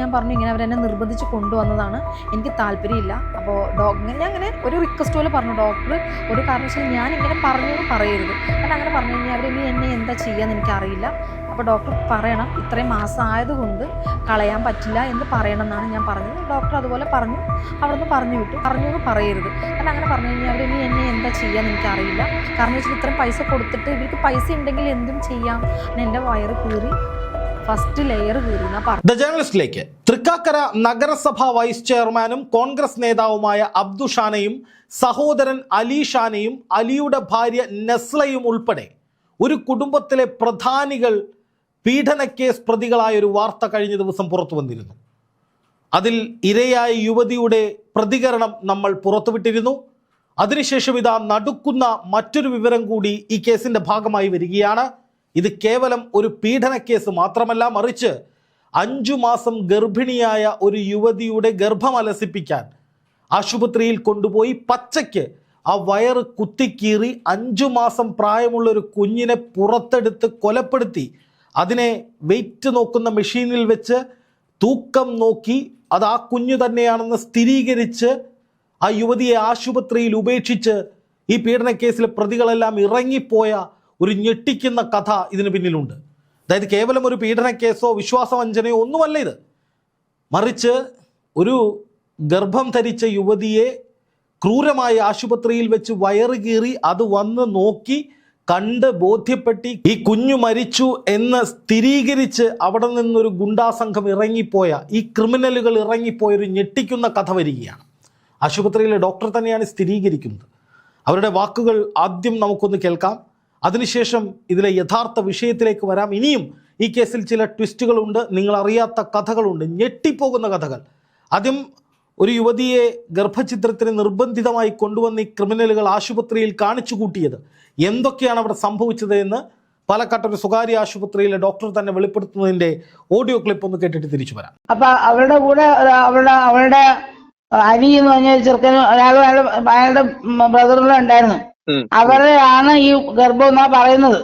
ഞാൻ പറഞ്ഞു ഇങ്ങനെ അവരെന്നെ നിർബന്ധിച്ച് കൊണ്ടുവന്നതാണ്. എനിക്ക് താല്പര്യമില്ല. അപ്പോൾ ഡോക്ടർ ഞാൻ അങ്ങനെ ഒരു റിക്വസ്റ്റ് പോലെ പറഞ്ഞു. ഡോക്ടർ ഒരു കാരണവശാലും ഞാൻ ഇങ്ങനെ പറഞ്ഞു പറയരുത്. കാരണം അങ്ങനെ പറഞ്ഞു കഴിഞ്ഞാൽ അവർ ഇനി എന്നെ എന്താ ചെയ്യാന്ന് എനിക്കറിയില്ല. അപ്പോൾ ഡോക്ടർ പറയണം. ഇത്രയും മാസം ആയതുകൊണ്ട് കളയാൻ പറ്റില്ല എന്ന് പറയണം എന്നാണ് ഞാൻ പറഞ്ഞത്. ഡോക്ടർ അതുപോലെ പറഞ്ഞു. അവിടെ നിന്ന് പറഞ്ഞു വിട്ടു. പറഞ്ഞു എന്ന് പറയരുത്. കാരണം അങ്ങനെ പറഞ്ഞു കഴിഞ്ഞാൽ അവർ ഇനി എന്നെ എന്താ ചെയ്യാന്ന് എനിക്കറിയില്ല. കാരണം വെച്ചാൽ ഇത്രയും പൈസ കൊടുത്തിട്ട് ഇവർക്ക് പൈസ ഉണ്ടെങ്കിൽ എന്തും ചെയ്യാം. എന്റെ വയറ് കീറി ഫസ്റ്റ് ലെയർ ദ ജേർണലിസ്റ്റിലേക്ക് തൃക്കാക്കര നഗരസഭ വൈസ് ചെയർമാനും കോൺഗ്രസ് നേതാവുമായ അബ്ദുഷാനയും സഹോദരൻ അലി ഷാനയും അലിയുടെ ഭാര്യ നസ്ലയും ഉൾപ്പെടെ ഒരു കുടുംബത്തിലെ പ്രധാനികൾ പീഡനക്കേസ് പ്രതികളായ ഒരു വാർത്ത കഴിഞ്ഞ ദിവസം പുറത്തു വന്നിരുന്നു. അതിൽ ഇരയായ യുവതിയുടെ പ്രതികരണം നമ്മൾ പുറത്തുവിട്ടിരുന്നു. അതിനുശേഷം ഇതാ നടുക്കുന്ന മറ്റൊരു വിവരം കൂടി ഈ കേസിന്റെ ഭാഗമായി വരികയാണ്. ഇത് കേവലം ഒരു പീഡന കേസ് മാത്രമല്ല മറിച്ച് അഞ്ചു മാസം ഗർഭിണിയായ ഒരു യുവതിയുടെ ഗർഭം അലസിപ്പിക്കാൻ ആശുപത്രിയിൽ കൊണ്ടുപോയി പച്ചയ്ക്ക് ആ വയറ് കുത്തിക്കീറി അഞ്ചു മാസം പ്രായമുള്ള ഒരു കുഞ്ഞിനെ പുറത്തെടുത്ത് കൊലപ്പെടുത്തി. അതിനെ വെയിറ്റ് നോക്കുന്ന മെഷീനിൽ വെച്ച് തൂക്കം നോക്കി അത് ആ കുഞ്ഞു തന്നെയാണെന്ന് സ്ഥിരീകരിച്ച് ആ യുവതിയെ ആശുപത്രിയിൽ ഉപേക്ഷിച്ച് ഈ പീഡനക്കേസിലെ പ്രതികളെല്ലാം ഇറങ്ങിപ്പോയ ഒരു ഞെട്ടിക്കുന്ന കഥ ഇതിന് പിന്നിലുണ്ട്. അതായത് കേവലം ഒരു പീഡന കേസോ വിശ്വാസവഞ്ചനയോ ഒന്നുമല്ല ഇത്. മറിച്ച് ഒരു ഗർഭം ധരിച്ച യുവതിയെ ക്രൂരമായി ആശുപത്രിയിൽ വെച്ച് വയറ് കീറി അത് വന്ന് നോക്കി കണ്ട് ബോധ്യപ്പെട്ടി ഈ കുഞ്ഞു മരിച്ചു എന്ന് സ്ഥിരീകരിച്ച് അവിടെ നിന്നൊരു ഗുണ്ടാസംഘം ഇറങ്ങിപ്പോയ ഈ ക്രിമിനലുകൾ ഇറങ്ങിപ്പോയ ഒരു ഞെട്ടിക്കുന്ന കഥ വരികയാണ്. ആശുപത്രിയിലെ ഡോക്ടർ തന്നെയാണ് സ്ഥിരീകരിക്കുന്നത്. അവരുടെ വാക്കുകൾ ആദ്യം നമുക്കൊന്ന് കേൾക്കാം. അതിനുശേഷം ഇതിലെ യഥാർത്ഥ വിഷയത്തിലേക്ക് വരാം. ഇനിയും ഈ കേസിൽ ചില ട്വിസ്റ്റുകളുണ്ട്. നിങ്ങൾ അറിയാത്ത കഥകളുണ്ട്. ഞെട്ടിപ്പോകുന്ന കഥകൾ. ആദ്യം ഒരു യുവതിയെ ഗർഭചിത്രത്തിന് നിർബന്ധിതമായി കൊണ്ടുവന്ന് ഈ ക്രിമിനലുകൾ ആശുപത്രിയിൽ കാണിച്ചു കൂട്ടിയത്. എന്തൊക്കെയാണ് അവിടെ സംഭവിച്ചത് എന്ന് പാലക്കാട്ട് ഒരു സ്വകാര്യ ആശുപത്രിയിലെ ഡോക്ടർ തന്നെ വെളിപ്പെടുത്തുന്നതിന്റെ ഓഡിയോ ക്ലിപ്പ് ഒന്ന് കേട്ടിട്ട് തിരിച്ചു വരാം. അപ്പൊ അവരുടെ കൂടെ അവരുടെ അവരുടെ അരി എന്ന് പറഞ്ഞ ചെറുക്കനും അയാളും അയാളുടെ ബ്രദറിലും ഉണ്ടായിരുന്നു. അവരെയാണ് ഈ ഗർഭം എന്നാ പറയുന്നത്.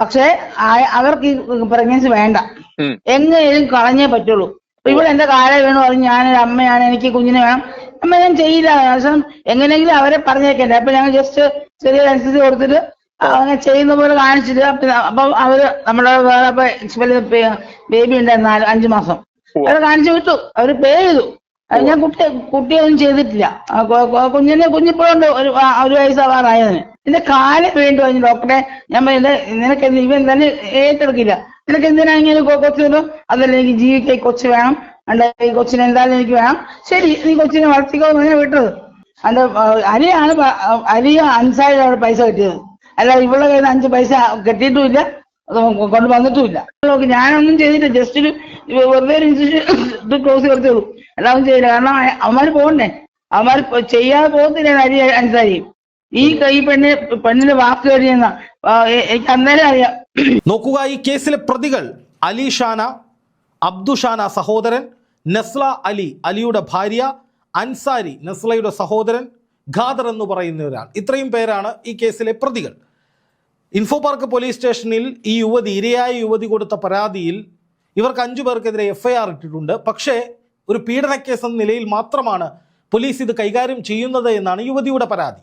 പക്ഷേ അവർക്ക് ഈ പ്രഗ്നൻസി വേണ്ട. എങ്ങനെയും കളഞ്ഞേ പറ്റുള്ളൂ. ഇവിടെ എന്റെ കാലം വേണു പറഞ്ഞു ഞാനൊരു അമ്മയാണ് എനിക്ക് കുഞ്ഞിനെ വേണം. അമ്മ ഞാൻ ചെയ്യില്ല. കാരണം എങ്ങനെയെങ്കിലും അവരെ പറഞ്ഞേക്കണ്ടേ. അപ്പൊ ഞങ്ങൾ ജസ്റ്റ് ചെറിയ അനുസരിച്ച് കൊടുത്തിട്ട് അങ്ങനെ ചെയ്യുന്ന പോലെ കാണിച്ചിട്ട് അപ്പൊ അവർ നമ്മുടെ വേറെ ബേബി ഉണ്ടായിരുന്നു നാല് അഞ്ചു മാസം. അവരെ കാണിച്ചു വിട്ടു. അവർ പേ ചെയ്തു. ഞാൻ കുട്ടി കുട്ടിയൊന്നും ചെയ്തിട്ടില്ല. കുഞ്ഞിനെ കുഞ്ഞിപ്പോഴുണ്ട് ഒരു ഒരു വയസ്സാവാറായതിന് എന്റെ കാൽ വീണ്ടും അതിന് ഡോക്ടറെ ഞാൻ പറയുന്നത് നിനക്ക് ഇവൻ തന്നെ ഏറ്റെടുക്കില്ല. നിനക്ക് എന്തിനാ ഇങ്ങനെ കൊച്ചു തരും അതല്ല എനിക്ക് ജീവിക്കാൻ കൊച്ചു വേണം. അല്ല ഈ കൊച്ചിനെ എന്തായാലും എനിക്ക് വേണം. ശരി നീ കൊച്ചിനെ വളർത്തിക്കോ ഞാൻ വിട്ടത്. അല്ല അരിയാണ് അരിയ അവിടെ പൈസ കിട്ടിയത്. അല്ല ഇവളുടെ കയ്യിൽ അഞ്ച് പൈസ കിട്ടിയിട്ടുമില്ല. കൊണ്ട് വന്നിട്ടുമില്ല ഞാനൊന്നും ചെയ്തില്ല ജസ്റ്റ് ഒരു വെറുതെ ഒരു ഇൻസ്റ്റിറ്റ്യൂട്ട് ക്ലോസ് ചെയ്തേ ചെയ്യില്ല കാരണം അവന്മാര് പോകണ്ടേ അവന്മാര് പോ- ചെയ്യാതെ പോകത്തില്ല അരി അനുസാരി. ഈ കൈ പെണ്ണ് പെണ്ണിന്റെ വാക്ക് കഴിയുന്ന എനിക്ക് അന്നേരം അറിയാം. നോക്കുക ഈ കേസിലെ പ്രതികൾ. അലിഷാന അബ്ദുഷാന സഹോദരൻ നസ്ല അലി അലിയുടെ ഭാര്യ അൻസാരി നസ്ലയുടെ സഹോദരൻ ഖാദർ എന്ന് പറയുന്ന ഒരാൾ ഇത്രയും പേരാണ് ഈ കേസിലെ പ്രതികൾ. ഇൻഫോ പാർക്ക് പോലീസ് സ്റ്റേഷനിൽ ഈ യുവതി ഇരയായ യുവതി കൊടുത്ത പരാതിയിൽ ഇവർക്ക് അഞ്ചു പേർക്കെതിരെ എഫ്ഐആർ ഇട്ടിട്ടുണ്ട്. പക്ഷേ ഒരു പീഡന കേസ് എന്ന നിലയിൽ മാത്രമാണ് പോലീസ് ഇത് കൈകാര്യം ചെയ്യുന്നത് എന്നാണ് യുവതിയുടെ പരാതി.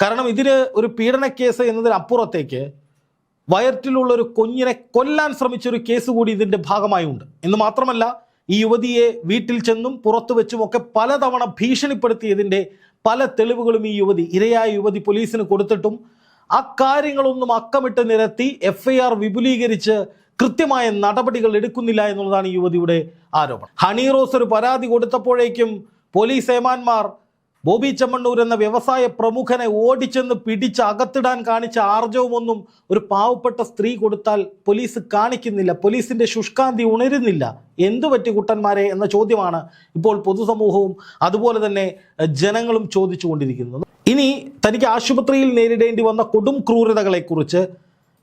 കാരണം ഇതിന് ഒരു പീഡന പീഡനക്കേസ് എന്നതിനപ്പുറത്തേക്ക് വയറ്റിലുള്ള ഒരു കുഞ്ഞിനെ കൊല്ലാൻ ശ്രമിച്ച ഒരു കേസ് കൂടി ഇതിന്റെ ഭാഗമായി ഉണ്ട് എന്ന് മാത്രമല്ല ഈ യുവതിയെ വീട്ടിൽ ചെന്നും പുറത്തു വെച്ചും ഒക്കെ പലതവണ ഭീഷണിപ്പെടുത്തിയതിന്റെ പല തെളിവുകളും ഈ യുവതി ഇരയായ യുവതി പോലീസിന് കൊടുത്തിട്ടും അക്കാര്യങ്ങളൊന്നും കാര്യങ്ങളൊന്നും അക്കമിട്ട് നിരത്തി എഫ്ഐആർ വിപുലീകരിച്ച് കൃത്യമായ നടപടികൾ എടുക്കുന്നില്ല എന്നുള്ളതാണ് യുവതിയുടെ ആരോപണം. ഹണി റോസ് ഒരു പരാതി കൊടുത്തപ്പോഴേക്കും പോലീസ് ഏമാന്മാർ ബോബി ചെമ്മണ്ണൂർ എന്ന വ്യവസായ പ്രമുഖനെ ഓടിച്ചെന്ന് പിടിച്ച് അകത്തിടാൻ കാണിച്ച ആർജവമൊന്നും ഒരു പാവപ്പെട്ട സ്ത്രീ കൊടുത്താൽ പോലീസ് കാണിക്കുന്നില്ല പോലീസിന്റെ ശുഷ്കാന്തി ഉണരുന്നില്ല. എന്തു പറ്റി കുട്ടന്മാരെ എന്ന ചോദ്യമാണ് ഇപ്പോൾ പൊതുസമൂഹവും അതുപോലെ തന്നെ ജനങ്ങളും ചോദിച്ചുകൊണ്ടിരിക്കുന്നത്. ഇനി തനിക്ക് ആശുപത്രിയിൽ നേരിടേണ്ടി വന്ന കൊടും ക്രൂരതകളെക്കുറിച്ച്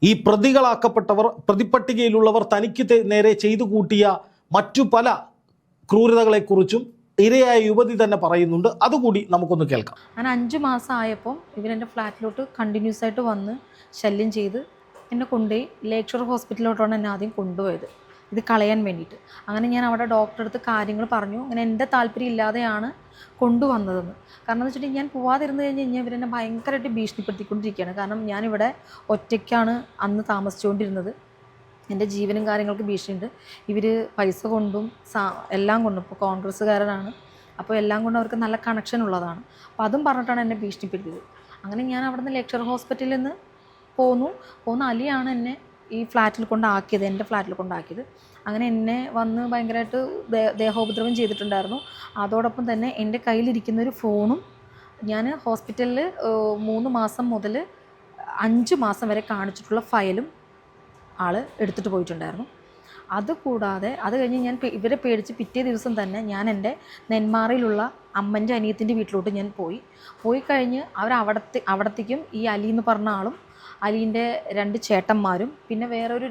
ഈ പ്രതികളാക്കപ്പെട്ടവർ പ്രതിപ്പട്ടികയിലുള്ളവർ തനിക്ക് നേരെ ചെയ്തു കൂട്ടിയ മറ്റു പല ക്രൂരതകളെക്കുറിച്ചും ഇരയായ യുവതി തന്നെ പറയുന്നുണ്ട്. അതുകൂടി നമുക്കൊന്ന് കേൾക്കാം. ഞാൻ അഞ്ച് മാസം ആയപ്പോൾ ഇവരെന്റെ ഫ്ലാറ്റിലോട്ട് കണ്ടിന്യൂസ് ആയിട്ട് വന്ന് ശല്യം ചെയ്ത് എന്നെ കൊണ്ടുപോയി. ലേക്ഷർ ഹോസ്പിറ്റലിലോട്ടാണ് എന്നെ ആദ്യം കൊണ്ടുപോയത്. ഇത് കളയാൻ വേണ്ടിയിട്ട്. അങ്ങനെ ഞാൻ അവിടെ ഡോക്ടറെ അടുത്ത് കാര്യങ്ങൾ പറഞ്ഞു. അങ്ങനെ എന്റെ താല്പര്യം ഇല്ലാതെയാണ് കൊണ്ടുവന്നതെന്ന്. കാരണം എന്ന് വെച്ചിട്ടുണ്ടെങ്കിൽ ഞാൻ പോവാതിരുന്ന് കഴിഞ്ഞ് കഴിഞ്ഞാൽ ഇവരെന്നെ ഭയങ്കരമായിട്ട് ഭീഷണിപ്പെടുത്തിക്കൊണ്ടിരിക്കുകയാണ്. കാരണം ഞാനിവിടെ ഒറ്റയ്ക്കാണ് അന്ന് താമസിച്ചുകൊണ്ടിരുന്നത്. എന്റെ ജീവനും കാര്യങ്ങൾക്ക് ഭീഷണിയുണ്ട്. ഇവർ പൈസ കൊണ്ടും സാ എല്ലാം കൊണ്ടും ഇപ്പോൾ കോൺഗ്രസ്സുകാരനാണ്. അപ്പോൾ എല്ലാം കൊണ്ടും അവർക്ക് നല്ല കണക്ഷൻ ഉള്ളതാണ്. അപ്പോൾ അതും പറഞ്ഞിട്ടാണ് എന്നെ ഭീഷണിപ്പെടുത്തിയത്. അങ്ങനെ ഞാൻ അവിടെ നിന്ന് ലെക്ചർ ഹോസ്പിറ്റലിൽ നിന്ന് പോന്നു. പോന്ന അലിയാണ് എന്നെ ഈ ഫ്ലാറ്റിൽ കൊണ്ടാക്കിയത് എന്റെ ഫ്ലാറ്റിൽ കൊണ്ടാക്കിയത്. അങ്ങനെ എന്നെ വന്ന് ഭയങ്കരമായിട്ട് ദേഹോപദ്രവം ചെയ്തിട്ടുണ്ടായിരുന്നു. അതോടൊപ്പം തന്നെ എന്റെ കയ്യിലിരിക്കുന്ന ഒരു ഫോണും ഞാൻ ഹോസ്പിറ്റലിൽ മൂന്ന് മാസം മുതൽ അഞ്ച് മാസം വരെ കാണിച്ചിട്ടുള്ള ഫയലും ആൾ എടുത്തിട്ട് പോയിട്ടുണ്ടായിരുന്നു. അതുകൂടാതെ അത് കഴിഞ്ഞ് ഞാൻ ഇവരെ പേടിച്ച് പിറ്റേ ദിവസം തന്നെ ഞാൻ എന്റെ നെന്മാറയിലുള്ള അമ്മന്റെ അനിയത്തിന്റെ വീട്ടിലോട്ട് ഞാൻ പോയി. പോയി കഴിഞ്ഞ് അവരവിടത്തെ അവിടത്തെ അവിടത്തേക്കും ഈ അലി എന്ന് പറഞ്ഞ ആളും അലീന്റെ രണ്ട് ചേട്ടന്മാരും പിന്നെ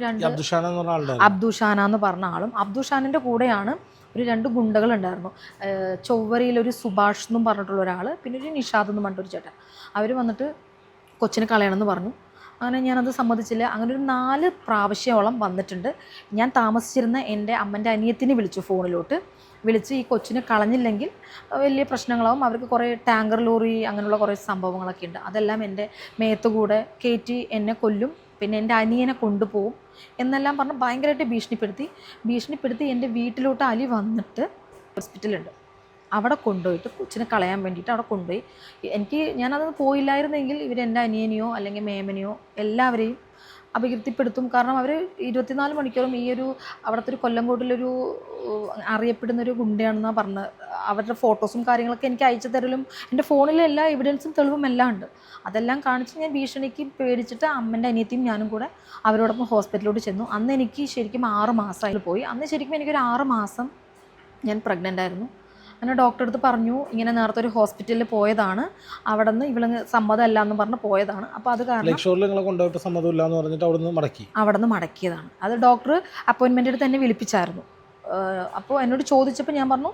രണ്ട് എന്ന് പറഞ്ഞ ആളുടെ അബ്ദുഷാന എന്ന് പറഞ്ഞ ആളും അബ്ദുഷാനിന്റെ കൂടെയാണ് ഒരു രണ്ട് ഗുണ്ടകളുണ്ടായിരുന്നു ചൊവ്വരയിലൊരു സുഭാഷ് എന്നും പറഞ്ഞിട്ടുള്ള ഒരാൾ പിന്നെ ഒരു നിഷാദ് എന്ന് പറഞ്ഞിട്ടൊരു ചേട്ടൻ. അവർ വന്നിട്ട് കൊച്ചിനെ കളയണമെന്ന് പറഞ്ഞു. അങ്ങനെ ഞാനത് സമ്മതിച്ചില്ല. അങ്ങനെ ഒരു നാല് പ്രാവശ്യമോളം വന്നിട്ടുണ്ട്. ഞാൻ താമസിച്ചിരുന്ന എന്റെ അമ്മന്റെ അനിയത്തിനെ വിളിച്ചു ഫോണിലോട്ട്. വിളിച്ച് ഈ കൊച്ചിനെ കളഞ്ഞില്ലെങ്കിൽ വലിയ പ്രശ്നങ്ങളാവും. അവർക്ക് കുറേ ടാങ്കർ ലോറി അങ്ങനെയുള്ള കുറേ സംഭവങ്ങളൊക്കെ ഉണ്ട്. അതെല്ലാം എന്റെ മേത്തുകൂടെ കയറ്റി എന്നെ കൊല്ലും. പിന്നെ എന്റെ അനിയനെ കൊണ്ടുപോകും. എന്നെല്ലാം പറഞ്ഞ് ഭയങ്കരമായിട്ട് ഭീഷണിപ്പെടുത്തി. ഭീഷണിപ്പെടുത്തി എന്റെ വീട്ടിലോട്ട് അലി വന്നിട്ട് ഹോസ്പിറ്റലുണ്ട് അവിടെ കൊണ്ടുപോയിട്ട് കൊച്ചിനെ കളയാൻ വേണ്ടിയിട്ട് അവിടെ കൊണ്ടുപോയി. എനിക്ക് ഞാനത് പോയില്ലായിരുന്നെങ്കിൽ ഇവർ എന്റെ അനിയനെയോ അല്ലെങ്കിൽ മേമനെയോ എല്ലാവരെയും അപകീർത്തിപ്പെടുത്തും. കാരണം അവർ ഇരുപത്തിനാല് മണിക്കൂറും ഈ ഒരു അവിടുത്തെ ഒരു കൊല്ലംകോട്ടിലൊരു അറിയപ്പെടുന്ന ഒരു ഗുണ്ടയാണെന്നാണ് പറഞ്ഞത് അവരുടെ ഫോട്ടോസും കാര്യങ്ങളൊക്കെ എനിക്ക് അയച്ചു തരലും. എന്റെ ഫോണിലെ എല്ലാ എവിഡൻസും തെളിവും എല്ലാം ഉണ്ട്. അതെല്ലാം കാണിച്ച് ഞാൻ ഭീഷണിക്ക് പേടിച്ചിട്ട് അമ്മന്റെ അനിയത്തിയും ഞാനും കൂടെ അവരോടൊപ്പം ഹോസ്പിറ്റലിലോട്ട് ചെന്നു. അന്ന് എനിക്ക് ശരിക്കും ആറ് മാസമായി പോയി അന്ന് ശരിക്കും എനിക്കൊരു ആറ് മാസം ഞാൻ പ്രഗ്നന്റ് ആയിരുന്നു. അങ്ങനെ ഡോക്ടറെ അടുത്ത് പറഞ്ഞു ഇങ്ങനെ നേരത്തെ ഒരു ഹോസ്പിറ്റലിൽ പോയതാണ്. അവിടെ നിന്ന് ഇവൾ സമ്മതമല്ല എന്ന് പറഞ്ഞ് പോയതാണ്. അപ്പോൾ അത് കാരണം കൊണ്ടുപോയിട്ട് സമ്മതമില്ല എന്ന് പറഞ്ഞിട്ട് അവിടെ നിന്ന് മടക്കി? അവിടെ നിന്ന് മടക്കിയതാണ്. അത് ഡോക്ടർ അപ്പോയിൻമെന്റ് എടുത്ത് എന്നെ വിളിപ്പിച്ചായിരുന്നു. അപ്പോൾ എന്നോട് ചോദിച്ചപ്പോൾ ഞാൻ പറഞ്ഞു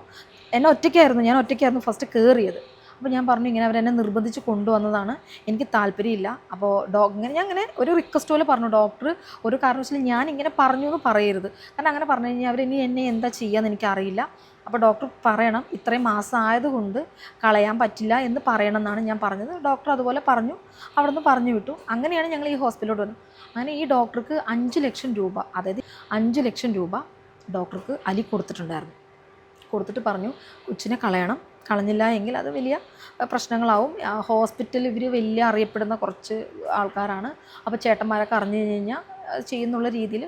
എന്നെ ഒറ്റയ്ക്കായിരുന്നു ഞാൻ ഒറ്റയ്ക്കായിരുന്നു ഫസ്റ്റ് കയറിയത് അപ്പോൾ ഞാൻ പറഞ്ഞു ഇങ്ങനെ അവരെന്നെ നിർബന്ധിച്ച് കൊണ്ടുവന്നതാണ്. എനിക്ക് താല്പര്യമില്ല. അപ്പോൾ ഡോ ഇങ്ങനെ ഞാൻ അങ്ങനെ ഒരു റിക്വസ്റ്റ് പോലെ പറഞ്ഞു. ഡോക്ടർ ഒരു കാരണവശാലും ഞാൻ ഇങ്ങനെ പറഞ്ഞു എന്ന് പറയരുത്. കാരണം അങ്ങനെ പറഞ്ഞു കഴിഞ്ഞാൽ അവരിനി എന്നെ എന്താ ചെയ്യാന്ന് എനിക്കറിയില്ല. അപ്പോൾ ഡോക്ടർ പറയണം ഇത്രയും മാസം ആയതുകൊണ്ട് കളയാൻ പറ്റില്ല എന്ന് പറയണം എന്നാണ് ഞാൻ പറഞ്ഞത്. ഡോക്ടർ അതുപോലെ പറഞ്ഞു. അവിടുന്ന് പറഞ്ഞു വിട്ടു. അങ്ങനെയാണ് ഞങ്ങൾ ഈ ഹോസ്പിറ്റലിലോട്ട് വന്നത്. അങ്ങനെ ഈ ഡോക്ടർക്ക് അഞ്ച് ലക്ഷം രൂപ അതായത് അഞ്ച് ലക്ഷം രൂപ ഡോക്ടർക്ക് അലി കൊടുത്തിട്ടുണ്ടായിരുന്നു. കൊടുത്തിട്ട് പറഞ്ഞു കൊച്ചിനെ കളയണം. കളഞ്ഞില്ല എങ്കിൽ അത് വലിയ പ്രശ്നങ്ങളാവും. ഹോസ്പിറ്റൽ ഇവർ വലിയ അറിയപ്പെടുന്ന കുറച്ച് ആൾക്കാരാണ്. അപ്പോൾ ചേട്ടന്മാരൊക്കെ അറിഞ്ഞു കഴിഞ്ഞു കഴിഞ്ഞാൽ ചെയ്യുന്നുള്ള രീതിയിൽ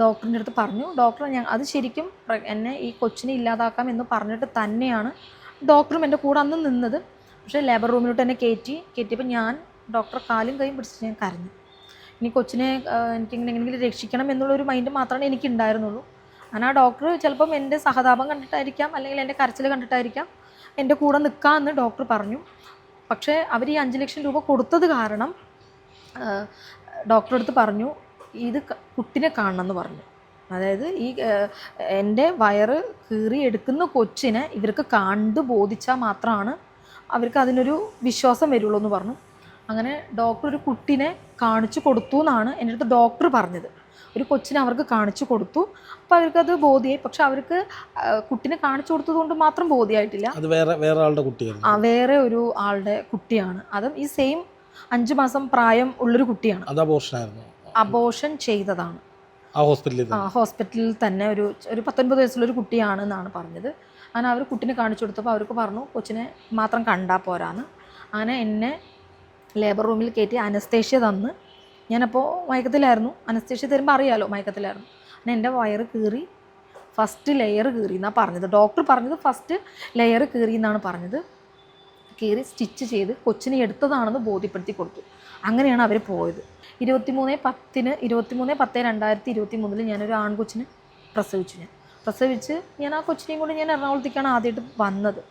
ഡോക്ടറിന്റെ അടുത്ത് പറഞ്ഞു. ഡോക്ടർ ഞാൻ അത് ശരിക്കും എന്നെ ഈ കൊച്ചിനെ ഇല്ലാതാക്കാം എന്ന് പറഞ്ഞിട്ട് തന്നെയാണ് ഡോക്ടറും എന്റെ കൂടെ അന്ന് നിന്നത്. പക്ഷേ ലേബർ റൂമിലോട്ട് എന്നെ കയറ്റി കയറ്റിയപ്പോൾ ഞാൻ ഡോക്ടർ കാലും കൈയും പിടിച്ച് ഞാൻ കരഞ്ഞു. ഇനി കൊച്ചിനെ എനിക്ക് എനിക്ക് എങ്ങനെയെങ്കിലും രക്ഷിക്കണം എന്നുള്ളൊരു മൈൻഡ് മാത്രമേ എനിക്ക് ഉണ്ടായിരുന്നുള്ളൂ. അങ്ങനെ ആ ഡോക്ടർ ചിലപ്പം എന്റെ സഹതാപം കണ്ടിട്ടായിരിക്കാം അല്ലെങ്കിൽ എന്റെ കരച്ചിൽ കണ്ടിട്ടായിരിക്കാം എന്റെ കൂടെ നിൽക്കാമെന്ന് ഡോക്ടർ പറഞ്ഞു. പക്ഷേ അവർ ഈ അഞ്ച് ലക്ഷം രൂപ കൊടുത്തത് കാരണം ഡോക്ടറെ അടുത്ത് പറഞ്ഞു ഇത് കുട്ടിനെ കാണണം എന്ന് പറഞ്ഞു. അതായത് ഈ എന്റെ വയറ് കീറി എടുക്കുന്ന കൊച്ചിനെ ഇവർക്ക് കണ്ടു ബോധിച്ചാൽ മാത്രമാണ് അവർക്ക് അതിനൊരു വിശ്വാസം വരുള്ളൂ എന്ന് പറഞ്ഞു. അങ്ങനെ ഡോക്ടർ ഒരു കുട്ടിനെ കാണിച്ചു കൊടുത്തു എന്നാണ് എന്റെ അടുത്ത് ഡോക്ടർ പറഞ്ഞത്. ഒരു കൊച്ചിനെ അവർക്ക് കാണിച്ചു കൊടുത്തു. അപ്പോൾ അവർക്കത് ബോധ്യമായി പക്ഷെ അവർക്ക് കുട്ടിനെ കാണിച്ചു കൊടുത്തത് കൊണ്ട് മാത്രം ബോധ്യമായിട്ടില്ല അത് വേറെ വേറെ ആളുടെ കുട്ടിയായിരുന്നു ആ വേറെ ഒരു ആളുടെ കുട്ടിയാണ്. അതും ഈ സെയിം അഞ്ച് മാസം പ്രായം ഉള്ളൊരു കുട്ടിയാണ്. അത് അബോഷനായിരുന്നു അബോഷൻ ചെയ്തതാണ്. ആ ഹോസ്പിറ്റലിൽ ആ ഹോസ്പിറ്റലിൽ തന്നെ ഒരു ഒരു പത്തൊൻപത് വയസ്സുള്ളൊരു കുട്ടിയാണ് എന്നാണ് പറഞ്ഞത്. അങ്ങനെ അവർ കുട്ടിനെ കാണിച്ചു കൊടുത്തപ്പോൾ അവർക്ക് പറഞ്ഞു കൊച്ചിനെ മാത്രം കണ്ടാൽ പോരാന്ന്. അങ്ങനെ എന്നെ ലേബർ റൂമിൽ കയറ്റി അനസ്തേഷ്യ തന്ന്. ഞാനപ്പോൾ മയക്കത്തിലായിരുന്നു. അനസ്തേഷ്യ തരുമ്പോൾ അറിയാലോ മയക്കത്തിലായിരുന്നു. അങ്ങനെ എന്റെ വയറ് കീറി ഫസ്റ്റ് ലെയർ കീറി എന്നാണ് പറഞ്ഞത്. ഡോക്ടർ പറഞ്ഞത് ഫസ്റ്റ് ലെയർ കീറി എന്നാണ് പറഞ്ഞത്. കീറി സ്റ്റിച്ച് ചെയ്ത് കൊച്ചിനെ എടുത്തതാണെന്ന് ബോധ്യപ്പെടുത്തി കൊടുത്തു. അങ്ങനെയാണ് അവർ പോയത്. ഇരുപത്തിമൂന്ന് പത്തിന് ഇരുപത്തിമൂന്ന് പത്ത് രണ്ടായിരത്തി ഇരുപത്തി മൂന്നിൽ ഞാനൊരു ആൺകൊച്ചിനെ പ്രസവിച്ചു ഞാൻ. പ്രസവിച്ച് ഞാൻ ആ കൊച്ചിനെയും കൂടി ഞാൻ എറണാകുളത്തേക്കാണ് ആദ്യമായിട്ട് വന്നത്.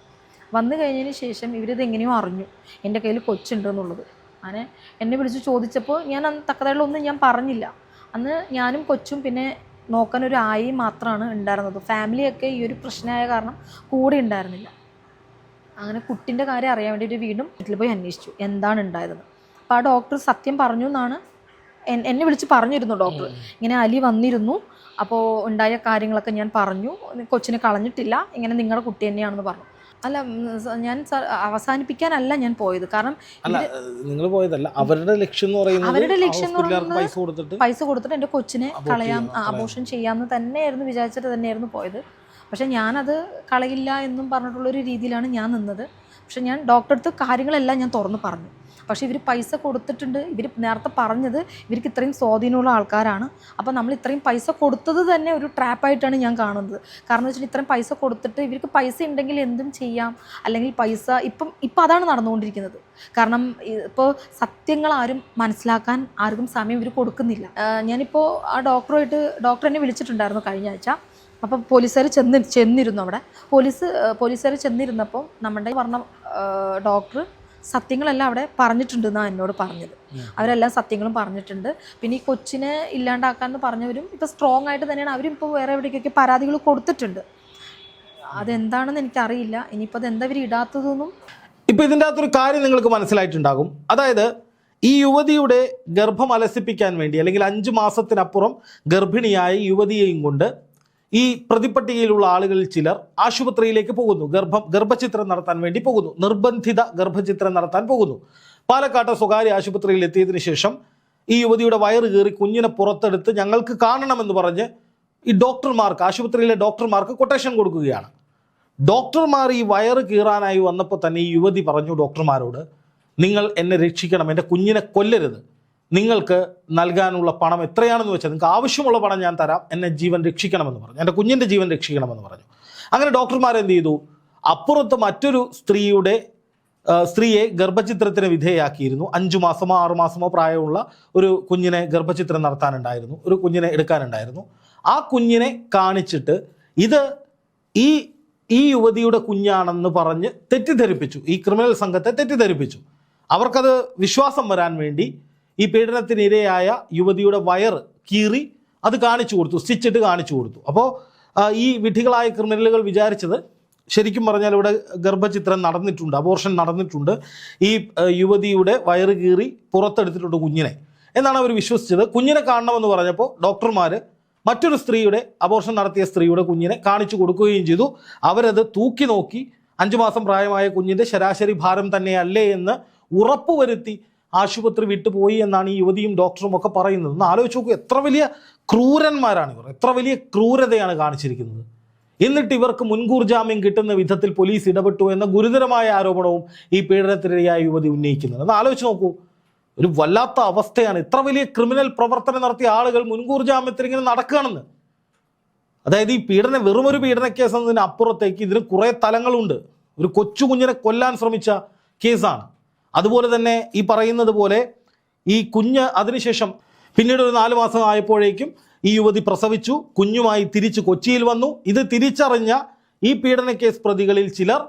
വന്നു കഴിഞ്ഞതിന് ശേഷം ഇവരിത് എങ്ങനെയോ അറിഞ്ഞു. എന്റെ കയ്യിൽ കൊച്ചുണ്ട് എന്നുള്ളത് അങ്ങനെ എന്നെ വിളിച്ച് ചോദിച്ചപ്പോൾ ഞാൻ അന്ന് തക്കതായിട്ടുള്ളൊന്നും ഞാൻ പറഞ്ഞില്ല. അന്ന് ഞാനും കൊച്ചും പിന്നെ നോക്കാൻ ഒരു ആയി മാത്രമാണ് ഉണ്ടായിരുന്നത്. ഫാമിലിയൊക്കെ ഈ ഒരു പ്രശ്നമായ കാരണം കൂടെ ഉണ്ടായിരുന്നില്ല. അങ്ങനെ കുട്ടിന്റെ കാര്യം അറിയാൻ വേണ്ടിയിട്ട് വീണ്ടും വീട്ടിൽ പോയി അന്വേഷിച്ചു. എന്താണ് ഉണ്ടായതെന്ന്. അപ്പോൾ ആ ഡോക്ടർ സത്യം പറഞ്ഞു എന്നാണ് എന്നെ വിളിച്ച് പറഞ്ഞിരുന്നു ഡോക്ടർ. ഇങ്ങനെ അലി വന്നിരുന്നു. അപ്പോൾ ഉണ്ടായ കാര്യങ്ങളൊക്കെ ഞാൻ പറഞ്ഞു. കൊച്ചിനെ കളഞ്ഞിട്ടില്ല. ഇങ്ങനെ നിങ്ങളുടെ കുട്ടി തന്നെയാണെന്ന് പറഞ്ഞു. അല്ല ഞാൻ അവസാനിപ്പിക്കാനല്ല ഞാൻ പോയത്. കാരണം നിങ്ങൾ പോയതല്ല. അവരുടെ ലക്ഷ്യം അവരുടെ ലക്ഷ്യം പൈസ കൊടുത്തിട്ട് പൈസ കൊടുത്തിട്ട് എന്റെ കൊച്ചിനെ കളയാം. അബോഷൻ ചെയ്യാമെന്ന് തന്നെയായിരുന്നു വിചാരിച്ചിട്ട് തന്നെയായിരുന്നു പോയത്. പക്ഷെ ഞാനത് കളയില്ല എന്നും പറഞ്ഞിട്ടുള്ളൊരു രീതിയിലാണ് ഞാൻ നിന്നത്. പക്ഷെ ഞാൻ ഡോക്ടറെ അടുത്ത് കാര്യങ്ങളെല്ലാം ഞാൻ തുറന്ന് പറഞ്ഞു. പക്ഷേ ഇവർ പൈസ കൊടുത്തിട്ടുണ്ട്. ഇവർ നേരത്തെ പറഞ്ഞത് ഇവർക്ക് ഇത്രയും സ്വാധീനമുള്ള ആൾക്കാരാണ്. അപ്പോൾ നമ്മൾ ഇത്രയും പൈസ കൊടുത്തത് തന്നെ ഒരു ട്രാപ്പായിട്ടാണ് ഞാൻ കാണുന്നത്. കാരണം എന്ന് വെച്ചാൽ ഇത്രയും പൈസ കൊടുത്തിട്ട് ഇവർക്ക് പൈസ ഉണ്ടെങ്കിൽ എന്തും ചെയ്യാം. അല്ലെങ്കിൽ പൈസ ഇപ്പം ഇപ്പം അതാണ് നടന്നുകൊണ്ടിരിക്കുന്നത്. കാരണം ഇപ്പോൾ സത്യങ്ങൾ ആരും മനസ്സിലാക്കാൻ ആർക്കും സമയം ഇവർ കൊടുക്കുന്നില്ല. ഞാനിപ്പോൾ ആ ഡോക്ടറുമായിട്ട് ഡോക്ടർ എന്നെ വിളിച്ചിട്ടുണ്ടായിരുന്നു കഴിഞ്ഞ ആഴ്ച. അപ്പം പോലീസുകാർ ചെന്ന് ചെന്നിരുന്നു അവിടെ. പോലീസ് പോലീസുകാർ ചെന്നിരുന്നപ്പോൾ നമ്മുടെ പറഞ്ഞ ഡോക്ടർ സത്യങ്ങളെല്ലാം അവിടെ പറഞ്ഞിട്ടുണ്ട് എന്നാണ് എന്നോട് പറഞ്ഞത്. അവരെല്ലാം സത്യങ്ങളും പറഞ്ഞിട്ടുണ്ട്. പിന്നെ ഈ കൊച്ചിനെ ഇല്ലാണ്ടാക്കാന്ന് പറഞ്ഞവരും ഇപ്പോൾ സ്ട്രോങ് ആയിട്ട് തന്നെയാണ്. അവരും ഇപ്പോൾ വേറെ എവിടേക്കൊക്കെ പരാതികൾ കൊടുത്തിട്ടുണ്ട്. അതെന്താണെന്ന് എനിക്കറിയില്ല. ഇനിയിപ്പോൾ അത് എന്താ ഇവർ ഇടാത്തതെന്നും. ഇപ്പം ഇതിന്റെ അകത്തൊരു കാര്യം നിങ്ങൾക്ക് മനസ്സിലായിട്ടുണ്ടാകും. അതായത് ഈ യുവതിയുടെ ഗർഭം അലസിപ്പിക്കാൻ വേണ്ടി അല്ലെങ്കിൽ അഞ്ച് മാസത്തിനപ്പുറം ഗർഭിണിയായ യുവതിയെയും കൊണ്ട് ഈ പ്രതിപ്പട്ടികയിലുള്ള ആളുകളിൽ ചിലർ ആശുപത്രിയിലേക്ക് പോകുന്നു. ഗർഭം ഗർഭചിത്രം നടത്താൻ വേണ്ടി പോകുന്നു. നിർബന്ധിത ഗർഭചിത്രം നടത്താൻ പോകുന്നു. പാലക്കാട്ടെ സ്വകാര്യ ആശുപത്രിയിൽ എത്തിയതിന് ശേഷം ഈ യുവതിയുടെ വയറ് കയറി കുഞ്ഞിനെ പുറത്തെടുത്ത് ഞങ്ങൾക്ക് കാണണമെന്ന് പറഞ്ഞ് ഈ ഡോക്ടർമാർക്ക് ആശുപത്രിയിലെ ഡോക്ടർമാർക്ക് കൊട്ടേഷൻ കൊടുക്കുകയാണ്. ഡോക്ടർമാർ ഈ വയറ് കീറാനായി വന്നപ്പോൾ തന്നെ ഈ യുവതി പറഞ്ഞു ഡോക്ടർമാരോട് നിങ്ങൾ എന്നെ രക്ഷിക്കണം. എന്റെ കുഞ്ഞിനെ കൊല്ലരുത്. നിങ്ങൾക്ക് നൽകാനുള്ള പണം എത്രയാണെന്ന് വെച്ചാൽ നിങ്ങൾക്ക് ആവശ്യമുള്ള പണം ഞാൻ തരാം. എന്നെ ജീവൻ രക്ഷിക്കണമെന്ന് പറഞ്ഞു. എന്റെ കുഞ്ഞിന്റെ ജീവൻ രക്ഷിക്കണമെന്ന് പറഞ്ഞു. അങ്ങനെ ഡോക്ടർമാർ എന്ത് ചെയ്തു? അപ്പുറത്ത് മറ്റൊരു സ്ത്രീയുടെ സ്ത്രീയെ ഗർഭചിത്രത്തിന് വിധേയാക്കിയിരുന്നു. അഞ്ചു മാസമോ ആറു മാസമോ പ്രായമുള്ള ഒരു കുഞ്ഞിനെ ഗർഭചിത്രം നടത്താനുണ്ടായിരുന്നു. ഒരു കുഞ്ഞിനെ എടുക്കാനുണ്ടായിരുന്നു. ആ കുഞ്ഞിനെ കാണിച്ചിട്ട് ഇത് ഈ ഈ യുവതിയുടെ കുഞ്ഞാണെന്ന് പറഞ്ഞ് തെറ്റിദ്ധരിപ്പിച്ചു. ഈ ക്രിമിനൽ സംഘത്തെ തെറ്റിദ്ധരിപ്പിച്ചു. അവർക്കത് വിശ്വാസം വരാൻ വേണ്ടി ഈ പീഡനത്തിനിരയായ യുവതിയുടെ വയർ കീറി അത് കാണിച്ചു കൊടുത്തു സ്റ്റിച്ചിട്ട് കാണിച്ചു കൊടുത്തു. അപ്പോൾ ഈ വിധികളായ ക്രിമിനലുകൾ വിചാരിച്ചത് ശരിക്കും പറഞ്ഞാൽ ഇവിടെ ഗർഭചിത്രം നടന്നിട്ടുണ്ട് അബോർഷൻ നടന്നിട്ടുണ്ട്. ഈ യുവതിയുടെ വയറ് കീറി പുറത്തെടുത്തിട്ടുണ്ട് കുഞ്ഞിനെ. എന്നാണ് അവർ വിശ്വസിച്ചത്. കുഞ്ഞിനെ കാണണമെന്ന് പറഞ്ഞപ്പോൾ ഡോക്ടർമാർ മറ്റൊരു സ്ത്രീയുടെ അബോർഷൻ നടത്തിയ സ്ത്രീയുടെ കുഞ്ഞിനെ കാണിച്ചു കൊടുക്കുകയും ചെയ്തു. അവരത് തൂക്കി നോക്കി അഞ്ചു മാസം പ്രായമായ കുഞ്ഞിന്റെ ശരാശരി ഭാരം തന്നെയല്ലേ എന്ന് ഉറപ്പുവരുത്തി ആശുപത്രി വിട്ടുപോയി എന്നാണ് ഈ യുവതിയും ഡോക്ടറും ഒക്കെ പറയുന്നത്. ഒന്ന് ആലോചിച്ച് നോക്കൂ എത്ര വലിയ ക്രൂരന്മാരാണ് ഇവർ. എത്ര വലിയ ക്രൂരതയാണ് കാണിച്ചിരിക്കുന്നത്. എന്നിട്ട് ഇവർക്ക് മുൻകൂർ ജാമ്യം കിട്ടുന്ന വിധത്തിൽ പോലീസ് ഇടപെട്ടു എന്ന ഗുരുതരമായ ആരോപണവും ഈ പീഡനത്തിനിരയായ യുവതി ഉന്നയിക്കുന്നത് ഒന്ന് ആലോചിച്ച് നോക്കൂ ഒരു വല്ലാത്ത അവസ്ഥയാണ്. ഇത്ര വലിയ ക്രിമിനൽ പ്രവർത്തനം നടത്തിയ ആളുകൾ മുൻകൂർ ജാമ്യത്തിൽ ഇങ്ങനെ നടക്കുകയാണെന്ന്. അതായത് ഈ പീഡന വെറും ഒരു പീഡന കേസ് എന്നതിന് അപ്പുറത്തേക്ക് ഇതിന് കുറേ തലങ്ങളുണ്ട്. ഒരു കൊച്ചു കുഞ്ഞിനെ കൊല്ലാൻ ശ്രമിച്ച കേസാണ്. അതുപോലെ തന്നെ ഈ പറയുന്നത് പോലെ ഈ കുഞ്ഞ് അതിനുശേഷം പിന്നീട് ഒരു നാല് മാസം ആയപ്പോഴേക്കും ഈ യുവതി പ്രസവിച്ചു കുഞ്ഞുമായി തിരിച്ച് കൊച്ചിയിൽ വന്നു. ഇത് തിരിച്ചറിഞ്ഞ ഈ പീഡന കേസ് പ്രതികളിൽ ചിലർ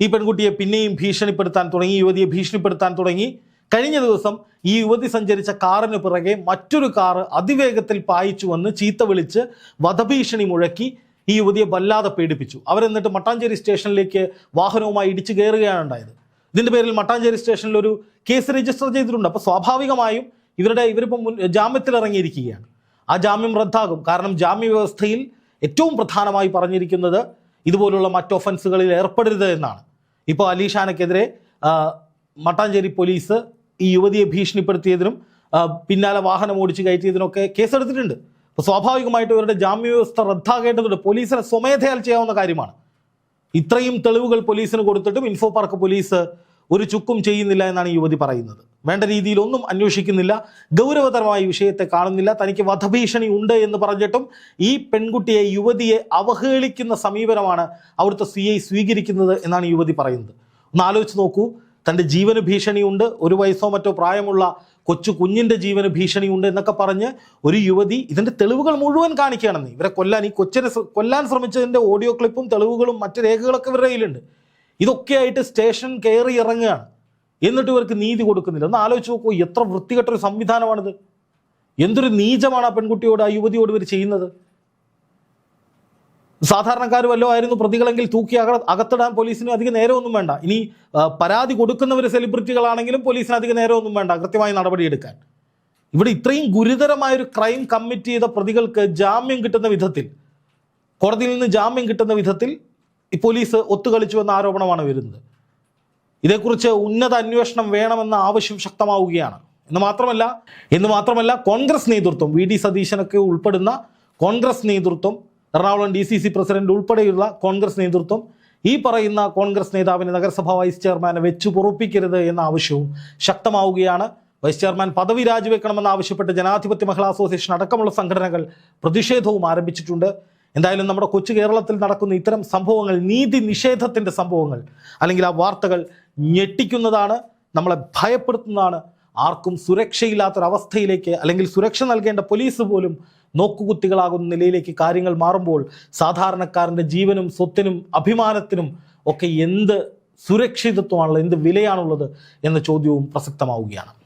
ഈ പെൺകുട്ടിയെ പിന്നെയും ഭീഷണിപ്പെടുത്താൻ തുടങ്ങി യുവതിയെ ഭീഷണിപ്പെടുത്താൻ തുടങ്ങി. കഴിഞ്ഞ ദിവസം ഈ യുവതി സഞ്ചരിച്ച കാറിന് പിറകെ മറ്റൊരു കാറ് അതിവേഗത്തിൽ പായിച്ചു വന്ന് ചീത്ത വിളിച്ച് വധഭീഷണി മുഴക്കി ഈ യുവതിയെ വല്ലാതെ പേടിപ്പിച്ചു അവരെന്നിട്ട് മട്ടാഞ്ചേരി സ്റ്റേഷനിലേക്ക് വാഹനവുമായി ഇടിച്ചു കയറുകയാണ് ഉണ്ടായത്. ഇതിന്റെ പേരിൽ മട്ടാഞ്ചേരി സ്റ്റേഷനിൽ ഒരു കേസ് രജിസ്റ്റർ ചെയ്തിട്ടുണ്ട്. അപ്പോൾ സ്വാഭാവികമായും ഇവരുടെ ഇവരിപ്പം മുൻ ജാമ്യത്തിൽ ഇറങ്ങിയിരിക്കുകയാണ്. ആ ജാമ്യം റദ്ദാകും. കാരണം ജാമ്യ വ്യവസ്ഥയിൽ ഏറ്റവും പ്രധാനമായി പറഞ്ഞിരിക്കുന്നത് ഇതുപോലുള്ള മറ്റ് ഒഫൻസുകളിൽ ഏർപ്പെടരുത് എന്നാണ്. ഇപ്പോൾ അലീഷാനക്കെതിരെ മട്ടാഞ്ചേരി പോലീസ് ഈ യുവതിയെ ഭീഷണിപ്പെടുത്തിയതിനും പിന്നാലെ വാഹനം ഓടിച്ച് കയറ്റിയതിനൊക്കെ കേസെടുത്തിട്ടുണ്ട്. അപ്പോൾ സ്വാഭാവികമായിട്ടും ഇവരുടെ ജാമ്യ വ്യവസ്ഥ റദ്ദാകേണ്ടതുണ്ട്. പോലീസിനെ സ്വമേധയാൽ ചെയ്യാവുന്ന കാര്യമാണ്. ഇത്രയും തെളിവുകൾ പോലീസിന് കൊടുത്തിട്ടും ഇൻഫോ പാർക്ക് പോലീസ് ഒരു ചുക്കും ചെയ്യുന്നില്ല എന്നാണ് യുവതി പറയുന്നത്. വേണ്ട രീതിയിൽ ഒന്നും അന്വേഷിക്കുന്നില്ല. ഗൗരവതരമായ വിഷയത്തെ കാണുന്നില്ല. തനിക്ക് വധഭീഷണി ഉണ്ട് എന്ന് പറഞ്ഞിട്ടും ഈ പെൺകുട്ടിയെ യുവതിയെ അവഹേളിക്കുന്ന സമീപനമാണ് അവിടുത്തെ സി ഐ സ്വീകരിക്കുന്നത് എന്നാണ് യുവതി പറയുന്നത്. ഒന്ന് ആലോചിച്ച് നോക്കൂ. തന്റെ ജീവന് ഭീഷണിയുണ്ട്. ഒരു വയസ്സോ മറ്റോ പ്രായമുള്ള കൊച്ചു കുഞ്ഞിന്റെ ജീവന് ഭീഷണിയുണ്ട് എന്നൊക്കെ പറഞ്ഞ് ഒരു യുവതി ഇതിന്റെ തെളിവുകൾ മുഴുവൻ കാണിക്കുകയാണെന്ന്. ഇവരെ കൊല്ലാൻ ഈ കൊച്ചിനെ കൊല്ലാൻ ശ്രമിച്ചതിന്റെ ഓഡിയോ ക്ലിപ്പും തെളിവുകളും മറ്റ് രേഖകളൊക്കെ ഇവരുടെ കയ്യിലുണ്ട്. ഇതൊക്കെയായിട്ട് സ്റ്റേഷൻ കയറി ഇറങ്ങുകയാണ്. എന്നിട്ട് ഇവർക്ക് നീതി കൊടുക്കുന്നില്ല. ഒന്ന് ആലോചിച്ച് നോക്കൂ എത്ര വൃത്തികെട്ടൊരു സംവിധാനമാണിത്. എന്തൊരു നീചമാണ് ആ പെൺകുട്ടിയോട് ആ യുവതിയോട് ഇവർ ചെയ്യുന്നത്? സാധാരണക്കാർ വല്ലോ ആയിരുന്നു പ്രതികളെങ്കിൽ തൂക്കി അക അകത്തിടാൻ പോലീസിന് അധികം നേരമൊന്നും വേണ്ട. ഇനി പരാതി കൊടുക്കുന്നവർ സെലിബ്രിറ്റികളാണെങ്കിലും പോലീസിന് അധികം നേരമൊന്നും വേണ്ട. കൃത്യമായി നടപടിയെടുക്കാൻ. ഇവിടെ ഇത്രയും ഗുരുതരമായ ഒരു ക്രൈം കമ്മിറ്റ് ചെയ്ത പ്രതികൾക്ക് ജാമ്യം കിട്ടുന്ന വിധത്തിൽ കോടതിയിൽ നിന്ന് ജാമ്യം കിട്ടുന്ന വിധത്തിൽ ഈ പോലീസ് ഒത്തുകളിച്ചു എന്ന ആരോപണമാണ് വരുന്നത്. ഇതേക്കുറിച്ച് ഉന്നത അന്വേഷണം വേണമെന്ന ആവശ്യം ശക്തമാവുകയാണ്. എന്ന് മാത്രമല്ല എന്ന് മാത്രമല്ല കോൺഗ്രസ് നേതൃത്വം വി. ഡി. സതീശനൊക്കെ ഉൾപ്പെടുന്ന കോൺഗ്രസ് നേതൃത്വം Ernakulam D C C president ഉൾപ്പെടെയുള്ള കോൺഗ്രസ് നേതൃത്വം ഈ പറയുന്ന കോൺഗ്രസ് നേതാവിനെ നഗരസഭാ വൈസ് ചെയർമാനെ വെച്ചു പൊറുപ്പിക്കരുത് എന്ന ആവശ്യവും ശക്തമാവുകയാണ്. വൈസ് ചെയർമാൻ പദവി രാജിവെക്കണമെന്ന് ആവശ്യപ്പെട്ട് ജനാധിപത്യ മഹിളാ അസോസിയേഷൻ അടക്കമുള്ള സംഘടനകൾ പ്രതിഷേധവും ആരംഭിച്ചിട്ടുണ്ട്. എന്തായാലും നമ്മുടെ കൊച്ചു കേരളത്തിൽ നടക്കുന്ന ഇത്തരം സംഭവങ്ങൾ നീതി നിഷേധത്തിന്റെ സംഭവങ്ങൾ അല്ലെങ്കിൽ ആ വാർത്തകൾ ഞെട്ടിക്കുന്നതാണ് നമ്മളെ ഭയപ്പെടുത്തുന്നതാണ്. ആർക്കും സുരക്ഷയില്ലാത്തൊരവസ്ഥയിലേക്ക് അല്ലെങ്കിൽ സുരക്ഷ നൽകേണ്ട പോലീസ് പോലും നോക്കുകുത്തികളാകുന്ന നിലയിലേക്ക് കാര്യങ്ങൾ മാറുമ്പോൾ സാധാരണക്കാരന്റെ ജീവനും സ്വത്തിനും അഭിമാനത്തിനും ഒക്കെ എന്ത് സുരക്ഷിതത്വമാണുള്ളത് എന്ത് വിലയാണുള്ളത് എന്ന ചോദ്യവും പ്രസക്തമാവുകയാണ്.